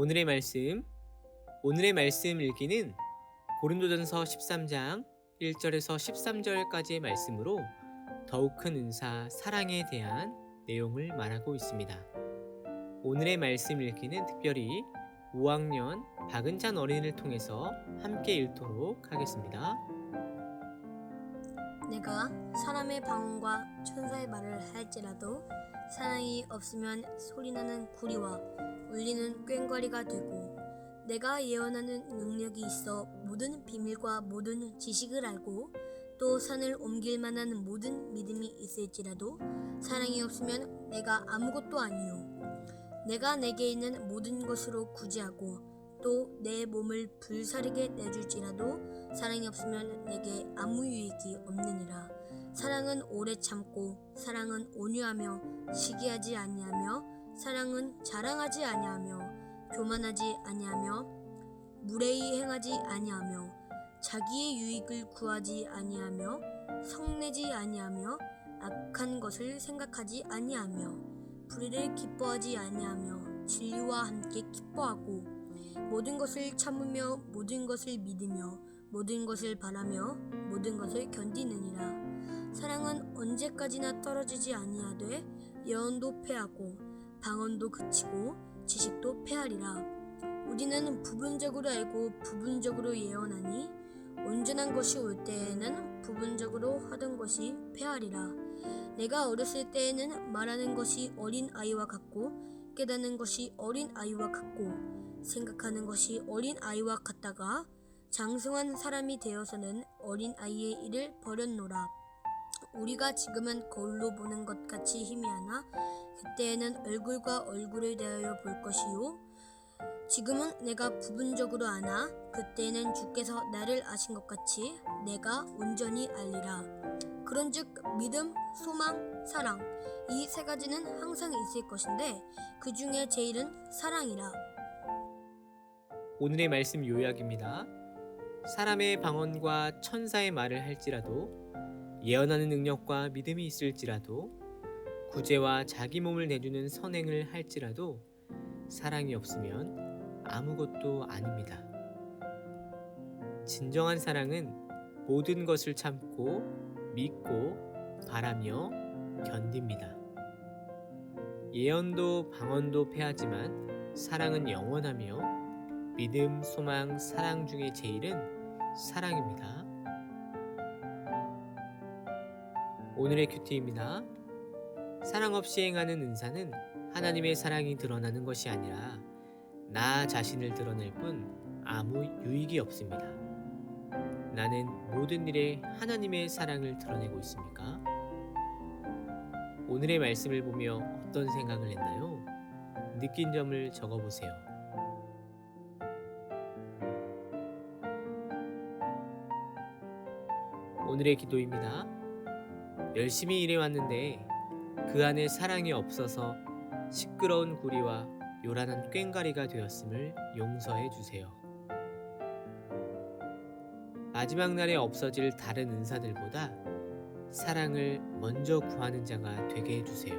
오늘의 말씀 오늘의 말씀 읽기는 고린도전서 13장 1절에서 13절까지의 말씀으로 더욱 큰 은사 사랑에 대한 내용을 말하고 있습니다. 오늘의 말씀 읽기는 특별히 5학년 박은찬 어린이를 통해서 함께 읽도록 하겠습니다. 내가 사람의 방언과 천사의 말을 할지라도 사랑이 없으면 소리나는 구리와 울리는 꽹과리가 되고 내가 예언하는 능력이 있어 모든 비밀과 모든 지식을 알고 또 산을 옮길 만한 모든 믿음이 있을지라도 사랑이 없으면 내가 아무것도 아니요 내가 내게 있는 모든 것으로 구제하고 또 내 몸을 불사르게 내줄지라도 사랑이 없으면 내게 아무 유익이 없느니라. 사랑은 오래 참고 사랑은 온유하며 시기하지 아니하며 사랑은 자랑하지 아니하며 교만하지 아니하며 무례히 행하지 아니하며 자기의 유익을 구하지 아니하며 성내지 아니하며 악한 것을 생각하지 아니하며 불의를 기뻐하지 아니하며 진리와 함께 기뻐하고 모든 것을 참으며 모든 것을 믿으며 모든 것을 바라며 모든 것을 견디느니라. 사랑은 언제까지나 떨어지지 아니하되 예언도 패하고 방언도 그치고 지식도 패하리라 우리는 부분적으로 알고 부분적으로 예언하니 온전한 것이 올 때에는 부분적으로 하던 것이 패하리라 내가 어렸을 때에는 말하는 것이 어린 아이와 같고 깨닫는 것이 어린 아이와 같고 생각하는 것이 어린 아이와 같다가 장성한 사람이 되어서는 어린 아이의 일을 버렸노라. 우리가 지금은 거울로 보는 것 같이 희미하나 그때에는 얼굴과 얼굴을 대하여 볼 것이요. 지금은 내가 부분적으로 아나 그때에는 주께서 나를 아신 것 같이 내가 온전히 알리라. 그런즉 믿음, 소망, 사랑 이 세 가지는 항상 있을 것인데 그 중에 제일은 사랑이라. 오늘의 말씀 요약입니다. 사람의 방언과 천사의 말을 할지라도 예언하는 능력과 믿음이 있을지라도 구제와 자기 몸을 내주는 선행을 할지라도 사랑이 없으면 아무것도 아닙니다. 진정한 사랑은 모든 것을 참고 믿고 바라며 견딥니다. 예언도 방언도 패하지만 사랑은 영원하며 믿음, 소망, 사랑 중에 제일은 사랑입니다. 오늘의 큐티입니다. 사랑 없이 행하는 은사는 하나님의 사랑이 드러나는 것이 아니라 나 자신을 드러낼 뿐 아무 유익이 없습니다. 나는 모든 일에 하나님의 사랑을 드러내고 있습니까? 오늘의 말씀을 보며 어떤 생각을 했나요? 느낀 점을 적어보세요. 오늘의 기도입니다. 열심히 일해왔는데 그 안에 사랑이 없어서 시끄러운 구리와 요란한 꽹가리가 되었음을 용서해 주세요. 마지막 날에 없어질 다른 은사들보다 사랑을 먼저 구하는 자가 되게 해주세요.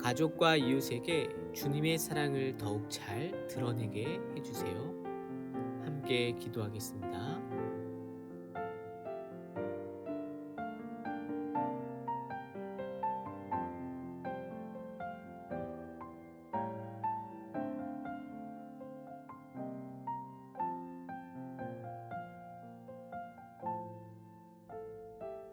가족과 이웃에게 주님의 사랑을 더욱 잘 드러내게 해주세요. 함께 기도하겠습니다.